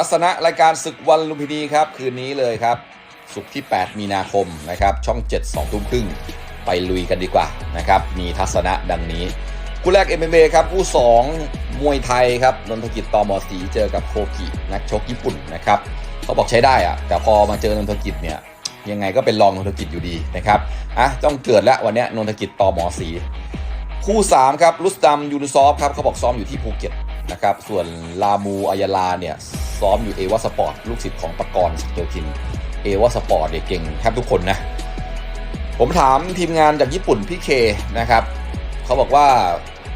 ทัศนะรายการศึกวันลุมพินีครับ คืนนี้เลยครับ สุกร์ที่ 8 มีนาคมนะครับ ช่อง 7 2ทุ่มครึ่ง ไปลุยกันดีกว่านะครับ มีทัศนะดังนี้คู่แรก MMA ครับคู่2 มวยไทยครับนนทกิจตอมอสีเจอกับโคกินักชกญี่ปุ่นนะครับเขาบอกใช้ได้อะแต่พอมาเจอนนทกิจเนี่ยยังไงก็เป็นรองนนทกิจอยู่ดีนะครับอะต้องเกิดแล้ววันนี้นนทกิจตอมอสีคู่3ครับรุสตัมยูนุซอฟครับเขาบอกซ้อมอยู่ที่ภูเก็ตนะครับส่วนลามูอายาลาเนี่ย ซ้อมอยู่เอวาสปอร์ตลูกศิษย์ของปกรณ์สเตลทินเอวาสปอร์ตเนี่ยเก่งแทบทุกคนนะ ผมถามทีมงานจากญี่ปุ่นพี่เคนะครับเขาบอกว่า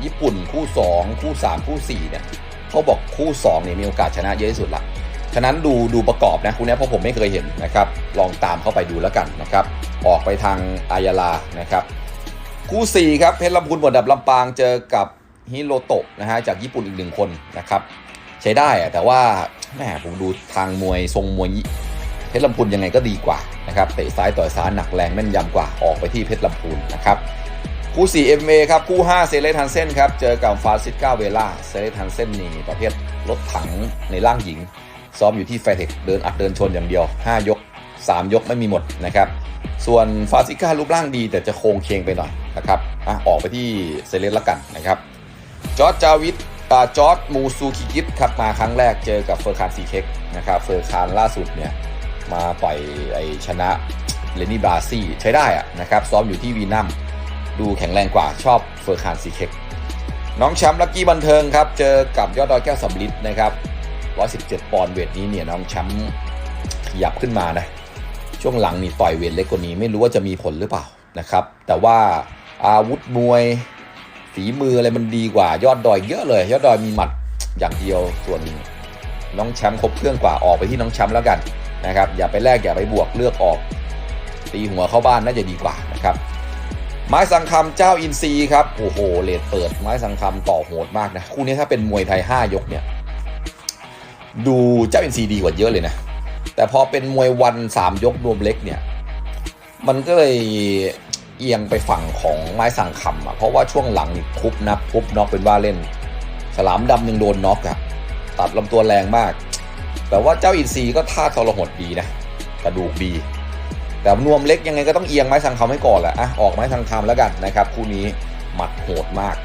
ญี่ปุ่นคู่ 2 คู่ 3 คู่4เนี่ยเขาบอกคู่2เนี่ยมีโอกาสชนะเยอะที่สุดละฉะนั้นดูดูประกอบนะคู่นี้เพราะผมไม่เคยเห็นนะครับ ลองตามเข้าไปดูแล้วกันนะครับ ออกไปทางอายาลานะครับ คู่4ครับเพชรลำพูนบดดับลำปางเจอกับฮิโรโตะนะฮะจากญี่ปุ่นอีกหนึ่งคนนะครับ ใช้ได้แต่ว่า แหมผมดูทางมวยทรงมวยเพชรลำพูนยังไงก็ดีกว่านะครับเตะซ้ายต่อยซ้ายหนักแรงแม่นยำกว่าออกไปที่เพชรลำพูนนะครับคู่4 MA ครับคู่ 5 เซเลทันเซนครับเจอกับฟาซิก้าเวล่าเซเลทันเซนนี่ประเภทรถถังในร่างหญิง ซ้อมอยู่ที่แฟร์เทคเดินอัดเดินชนอย่างเดียว 5 ยก 3 ยกไม่มีหมดนะครับส่วนฟาซิก้ารูปร่างดีแต่จะโครงเคียงไปหน่อยนะครับอะออกไปที่เซเลสละกันนะครับจอร์จจาวิท จอร์จมูซูคิกิฟครับมาครั้งแรกเจอกับเฟอร์คานซีเค็กนะครับเฟอร์คานล่าสุดเนี่ยมาต่อยไอชนะเลนี่บราซี่ใช้ได้อะนะครับซ้อมอยู่ที่วีนัมดูแข็งแรงกว่าชอบเฟอร์คานซีเค็กน้องแชมป์ลักกี้บันเทิงครับ เจอกับยอดดอยแก้วสำลิดนะครับ117 ปอนด์เวทนี้เนี่ยน้องแชมป์ขยับขึ้นมานะช่วงหลังนี่ต่อยเวทเล็กกว่านี้ไม่รู้ว่าจะมีผลหรือเปล่านะครับ แต่ว่าอาวุธมวย ฝีมืออะไรมันดีกว่า ยอดดอยเยอะเลย ยอดดอยมีหมัดอย่างเดียวส่วนน้องแชมป์ครบเครื่องกว่าออกไปที่น้องแชมป์แล้วกันนะครับ อย่าไปแลกอย่าไปบวกเลือกออก ตีหัวเข้าบ้านน่าจะดีกว่านะครับ ไม้สังคำเจ้าอินซีครับโอ้โหเลดเปิดไม้สังคำต่อโหดมากนะคู่นี้ถ้าเป็นมวยไทย 5 ยกเนี่ยดูเจ้าอินซีดีกว่าเยอะเลยนะ แต่พอเป็นมวยวันสามยกรวมเล็กเนี่ย มันก็เลย เอียงไปฝั่งของไม้สั่งคำอะเพราะว่าช่วงหลังนี่ทุบนับทุบน็อกเป็นว่าเล่น ฉลามดำยังโดนน็อกอะตัดลำตัวแรงมาก แต่ว่าเจ้าอินซีก็ท่าทรหดดีนะกระดูกดีแต่นวมเล็กยังไงก็ต้องเอียงไม้สังคำให้ก่อนแหละอะออกไม้สังคำแล้วกันนะครับ คู่นี้หมัดโหดมาก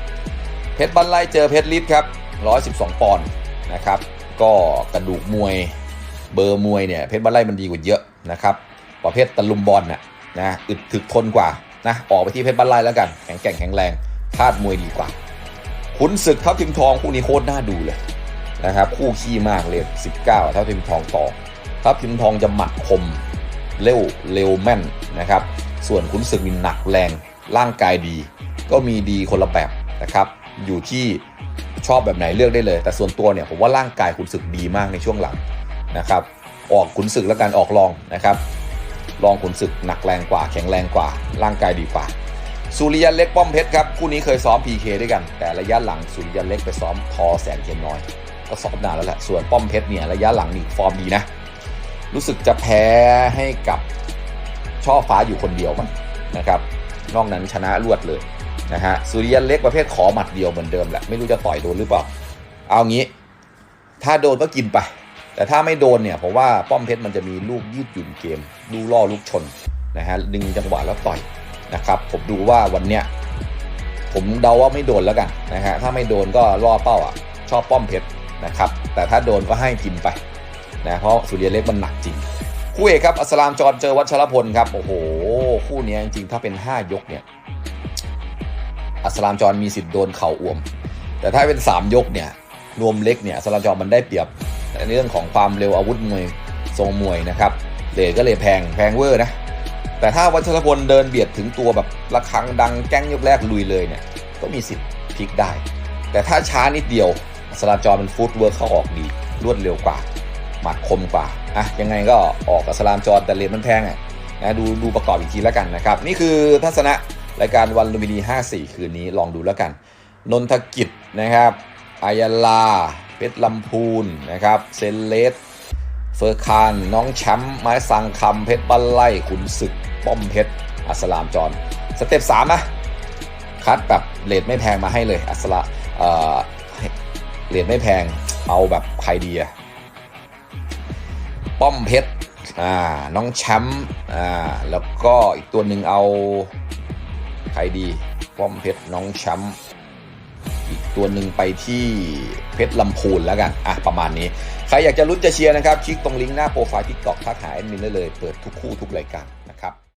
เพชรบันไลเจอเพชรลิศครับ 112 ปอนด์นะครับ ก็กระดูกมวยเบอร์มวยเนี่ยเพชรบ้านไร่มันดีกว่าเยอะนะครับ ประเภทตะลุมบอลน่ะนะอึดถึกทนกว่า นะออกไปที่เพชรบ้านไร่แล้วกันแข็งแกร่งแข็งแรงธาตุมวยดีกว่าขุนศึกเท่าทิมทองคู่นี้โคตรน่าดูเลยนะครับคู่ขี้มากเลย 19 เท่าทิมทองต่อเท่าทิมทองจะหมัดคมเร็วเร็วแม่นนะครับ ส่วนขุนศึกมีหนักแรงร่างกายดี ก็มีดีคนละแบบนะครับอยู่ที่ชอบแบบไหนเลือกได้เลย แต่ส่วนตัวเนี่ยผมว่าร่างกายขุนศึกดีมากในช่วงหลังนะครับออกขุนศึกแล้วกันออกลองนะครับ ลองขุนศึกหนักแรงกว่า แข็งแรงกว่า ร่างกายดีกว่า สุริยันเล็กป้อมเพชรครับคู่นี้เคยซ้อม PK ด้วยกัน แต่ระยะหลังสุริยันเล็กไปซ้อมทอแสนเทียนน้อย ก็ซ้อมนานแล้วแหละส่วนป้อมเพชรเนี่ยระยะหลังนี่ฟอร์มดีนะ รู้สึกจะแพ้ให้กับช่อฟ้าอยู่คนเดียวมั้งนะครับ นอกนั้นชนะรวดเลยนะฮะสุริยันเล็กประเภทขอหมัดเดียวเหมือนเดิมแหละไม่รู้จะต่อยโดนหรือเปล่า เอางี้ ถ้าโดนก็กินไป แต่ถ้าไม่โดนเนี่ยผมว่าป้อมเพชรมันจะมีลูกยืดหยุ่นเกมดูล่อลูกชนนะฮะดึงจังหวะแล้วต่อยนะครับ ผมดูว่าวันเนี้ยผมเดาว่าไม่โดนแล้วกันนะฮะถ้าไม่โดนก็ล่อเป้าอะ ชอบป้อมเพชรนะครับ แต่ถ้าโดนก็ให้กินไปนะเพราะสุริยเล็กมันหนักจริงคู่เอกครับอัสลามจรเจอวัชรพลครับโอ้โหคู่นี้จริงๆถ้าเป็น 5 ยกเนี่ยอัสลามจรมีสิทธิ์โดนเข่าอ่วม แต่ถ้าเป็น 3 ยกเนี่ยรวมเล็กเนี่ยอัสลามจรมันได้เปรียบ ในเรื่องของความเร็วอาวุธมวยทรงมวยนะครับเลทก็เลยแพงแพงเวอร์นะ แต่ถ้าวัชรพลเดินเบียดถึงตัวแบบระฆังดังแก้งยกแรกลุยเลยเนี่ยก็มีสิทธิ์พลิกได้ แต่ถ้าช้านิดเดียวสลาจอมันฟุตเวิร์กเข้าออกดีรวดเร็วกว่า หมัดคมกว่าอะยังไงก็ออกกับสลามจอแต่เลนมันแพงอะนะดูดูประกอบอีกทีแล้วกันนะครับ นี่คือทัศนะรายการวันลุมพินี54 คืนนี้ลองดูแล้วกัน นนทกิจนะครับอายาลา เพชรลำพูนนะครับเซนเลสเฟอร์คาน น้องแชมป์ไม้สังคำเพชรบัลไล่ขุนศึก ป้อมเพชรอัสลามจรสเต็ปสามนะคัดแบบเลทไม่แพงมาให้เลยอัสลาเอ่อเลทไม่แพงเอาแบบใครดีอะป้อมเพชรอ่าน้องแชมป์อ่าแล้วก็อีกตัวหนึ่งเอาใครดี ป้อมเพชรน้องแชมป์ ตัวหนึ่งไปที่เพชรลำพูนแล้วกัน อะ ประมาณนี้ ใครอยากจะลุ้นจะเชียร์นะครับ คลิกตรงลิงก์หน้าโปรไฟล์ที่เกาะทักหาแอดมินได้เลย เปิดทุกคู่ทุกรายการนะครับ